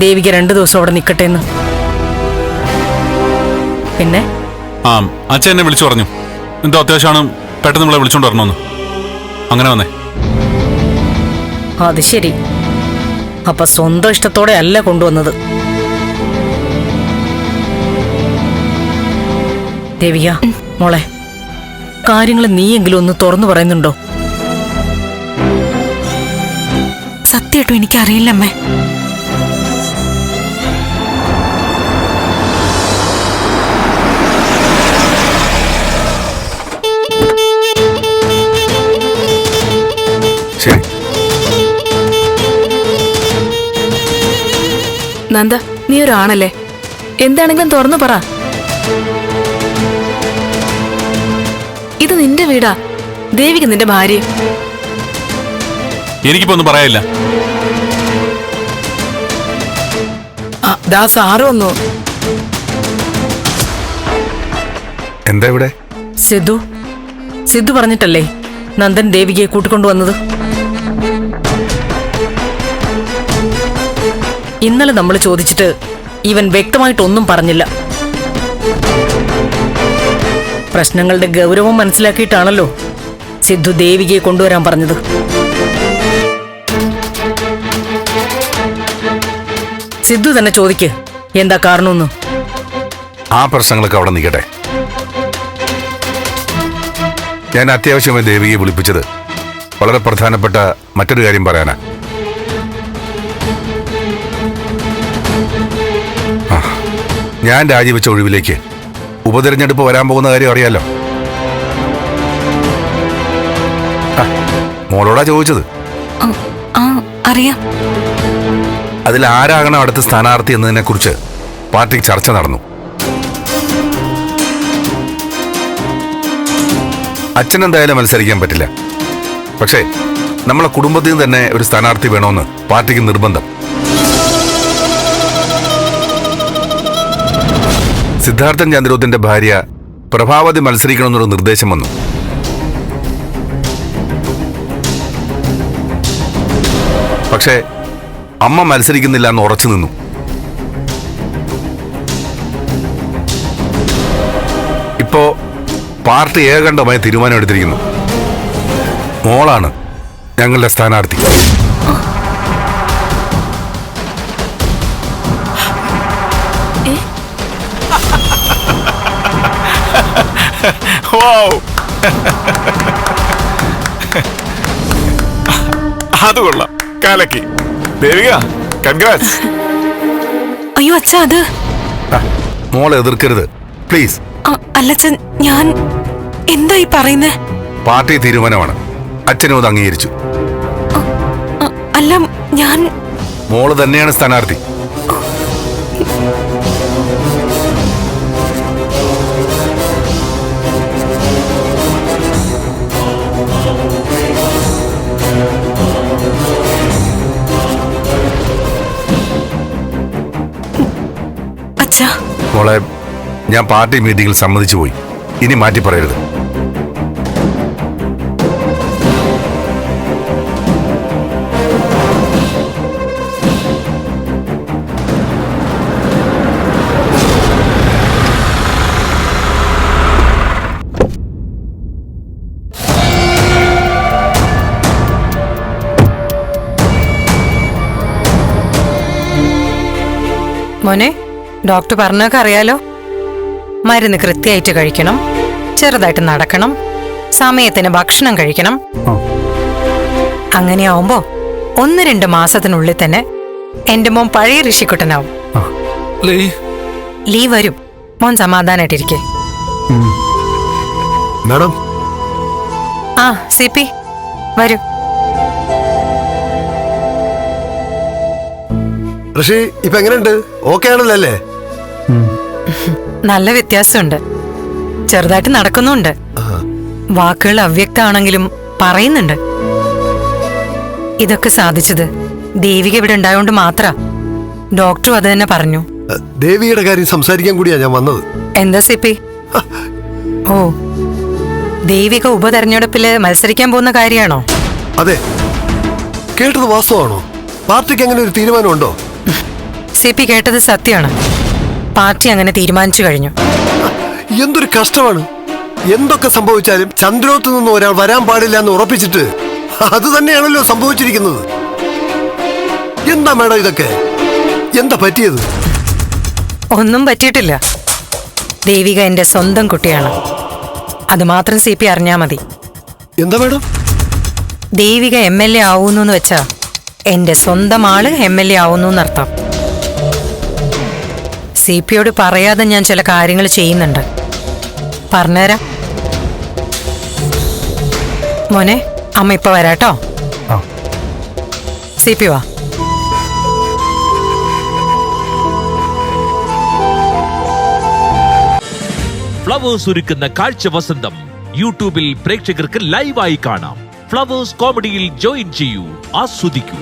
ദേവിക രണ്ടു ദിവസം അവിടെ നിൽക്കട്ടെ എന്ന് പിന്നെ? ആ അച്ഛൻ എന്നെ വിളിച്ചു പറഞ്ഞു. എന്തോ അത്യാവശ്യമാണ്. പെട്ടെന്ന് നമ്മളെ വിളിച്ചോണ്ട് വരണമെന്ന്. അങ്ങനെ വന്നേ. അത് ശരി. അപ്പൊ സ്വന്തം ഇഷ്ടത്തോടെ അല്ല കൊണ്ടുവന്നത്. ദേവിക മോളെ കാര്യങ്ങൾ നീയെങ്കിലും ഒന്ന് തുറന്നു പറയുന്നുണ്ടോ? സത്യമായിട്ടും എനിക്കറിയില്ലമ്മേ. നന്ദ നീ ഒരാണല്ലേ? എന്താണെങ്കിലും തുറന്നു പറ. ഇത് നിന്റെ വീടാ. ദേവിക്ക് നിന്റെ ഭാര്യ. എനിക്കിപ്പോ ഒന്നും പറയാനില്ല ദാ സാറ് വന്നു. എന്താ ഇവിടെ? സിദ്ധു. സിദ്ധു പറഞ്ഞിട്ടല്ലേ നന്ദൻ ദേവികയെ കൂട്ടിക്കൊണ്ടുവന്നത്? ഇന്നലെ നമ്മൾ ചോദിച്ചിട്ട് ഇവൻ വ്യക്തമായിട്ടൊന്നും പറഞ്ഞില്ല. പ്രശ്നങ്ങളുടെ ഗൗരവം മനസ്സിലാക്കിയിട്ടാണല്ലോ സിദ്ധു ദേവികയെ കൊണ്ടുവരാൻ പറഞ്ഞത്. സിദ്ധു തന്നെ ചോദിക്ക് എന്താ കാരണമെന്ന് ആ പ്രശ്നങ്ങളൊക്കെ അവിടെ നിൽക്കട്ടെ. ഞാൻ അത്യാവശ്യമായി ദേവിയെ വിളിപ്പിച്ചത് വളരെ പ്രധാനപ്പെട്ട മറ്റൊരു കാര്യം പറയാനാ ഞാൻ രാജിവെച്ച ഒഴിവിലേക്ക് ഉപതിരഞ്ഞെടുപ്പ് വരാൻ പോകുന്ന കാര്യം അറിയാലോ. മോളോടാ ചോദിച്ചത്. അറിയാം. അതിൽ ആരാകണം അടുത്ത സ്ഥാനാർത്ഥി എന്നതിനെ കുറിച്ച് പാർട്ടിക്ക് ചർച്ച നടന്നു. അച്ഛൻ എന്തായാലും മത്സരിക്കാൻ പറ്റില്ല. പക്ഷേ നമ്മളെ കുടുംബത്തിൽ നിന്ന് തന്നെ ഒരു സ്ഥാനാർത്ഥി വേണമെന്ന് പാർട്ടിക്ക് നിർബന്ധം. സിദ്ധാർത്ഥൻ ചന്ദ്രോത്തിന്റെ ഭാര്യ പ്രഭാവതി മത്സരിക്കണമെന്നൊരു നിർദ്ദേശം വന്നു. പക്ഷേ അമ്മ മത്സരിക്കുന്നില്ല എന്ന് ഉറച്ചു നിന്നു. ഇപ്പോ പാർട്ടി ഏകണ്ഠമായി തീരുമാനമെടുത്തിരിക്കുന്നു. മോളാണ് ഞങ്ങളുടെ സ്ഥാനാർത്ഥി. അത് കൊള്ളാം. കാലക്കി. ദേവിക കൺഗ്രാറ്റ്സ് അയ്യോ അച്ഛ അത്. മോളെ എതിർക്കരുത്. പ്ലീസ് അല്ലച്ച ഞാൻ എന്താ ഈ പറയുന്നേ? പാർട്ടി തീരുമാനമാണ്. അച്ഛനും അത് അംഗീകരിച്ചു. അല്ല ഞാൻ മോൾ തന്നെയാണ് സ്ഥാനാർത്ഥി. ഞാൻ പാർട്ടി മീറ്റിംഗിൽ സമ്മതിച്ചു പോയി. ഇനി മാറ്റി പറയരുത്. മോനെ ഡോക്ടർ പറഞ്ഞൊക്കെ അറിയാലോ. മരുന്ന് കൃത്യമായിട്ട് കഴിക്കണം ചെറുതായിട്ട് നടക്കണം സമയത്തിന് ഭക്ഷണം കഴിക്കണം. അങ്ങനെയാവുമ്പോ ഒന്ന് രണ്ട് മാസത്തിനുള്ളിൽ തന്നെ എന്റെ മോൻ പഴയ ഋഷിക്കുട്ടനാവും. ലീ വരും. മോൻ സമാധാനായിട്ടിരിക്കെ. മാഡം? ആ സി പി വരൂ. ഋഷി ഇപ്പൊ എങ്ങനെയുണ്ട്? ഓക്കെ ആണല്ലോ അല്ലേ? നല്ല വ്യത്യാസമുണ്ട്. ചെറുതായിട്ട് നടക്കുന്നുണ്ട്. വാക്കുകൾ അവ്യക്തമാണെങ്കിലും പറയുന്നുണ്ട്. ഇതൊക്കെ സാധിച്ചത് ദേവിക ഇവിടെ ഉണ്ടായോണ്ട് മാത്ര. ഡോക്ടറും അത് തന്നെ പറഞ്ഞു. ദേവിയുടെ കാര്യം സംസാരിക്കാൻ കൂടിയാ ഞാൻ വന്നത്. എന്താ സിപ്പി? ഓ ദേവിക ഉപതെരഞ്ഞെടുപ്പിൽ മത്സരിക്കാൻ പോകുന്ന കാര്യമാണോ അതെ. കേട്ടത് വാസ്തവാണോ പാർട്ടിക്ക് അങ്ങനെ ഒരു തീരുമാനമുണ്ടോ? സി പി കേട്ടത് സത്യമാണ്. പാർട്ടി അങ്ങനെ തീരുമാനിച്ചു കഴിഞ്ഞു. എന്തൊരു കഷ്ടമാണ്. എന്തൊക്കെ സംഭവിച്ചാലും ചന്ദ്രോത്ത് നിന്ന് ഒരാൾ വരാൻ പാടില്ല എന്ന് ഉറപ്പിച്ചിട്ട് അത് തന്നെയാണല്ലോ സംഭവിച്ചിരിക്കുന്നത്. എന്താ മേഡം ഇതൊക്കെ? എന്താ പറ്റിയത്? ഒന്നും പറ്റിയിട്ടില്ല. ദേവിക എന്റെ സ്വന്തം കുട്ടിയാണ്. അത് മാത്രം സി പി അറിഞ്ഞാ മതി. എന്താ madam? Devika M L A ആവുന്നു വെച്ചാ എന്റെ സ്വന്തം ആൾ എം എൽ എ ആവുന്നു എന്നർത്ഥം. സി പിയോട് പറയാതെ ഞാൻ ചില കാര്യങ്ങൾ ചെയ്യുന്നുണ്ട്. പറഞ്ഞുതരാം മോനെ അമ്മ ഇപ്പൊ വരാട്ടോ. സി പി വാ. ഫ്ലവേഴ്സ് ഒരുക്കുന്ന കാഴ്ച വസന്തം യൂട്യൂബിൽ പ്രേക്ഷകർക്ക് ലൈവായി കാണാം. ഫ്ലവേഴ്സ് കോമഡിയിൽ ജോയിൻ ചെയ്യൂ ആസ്വദിക്കൂ.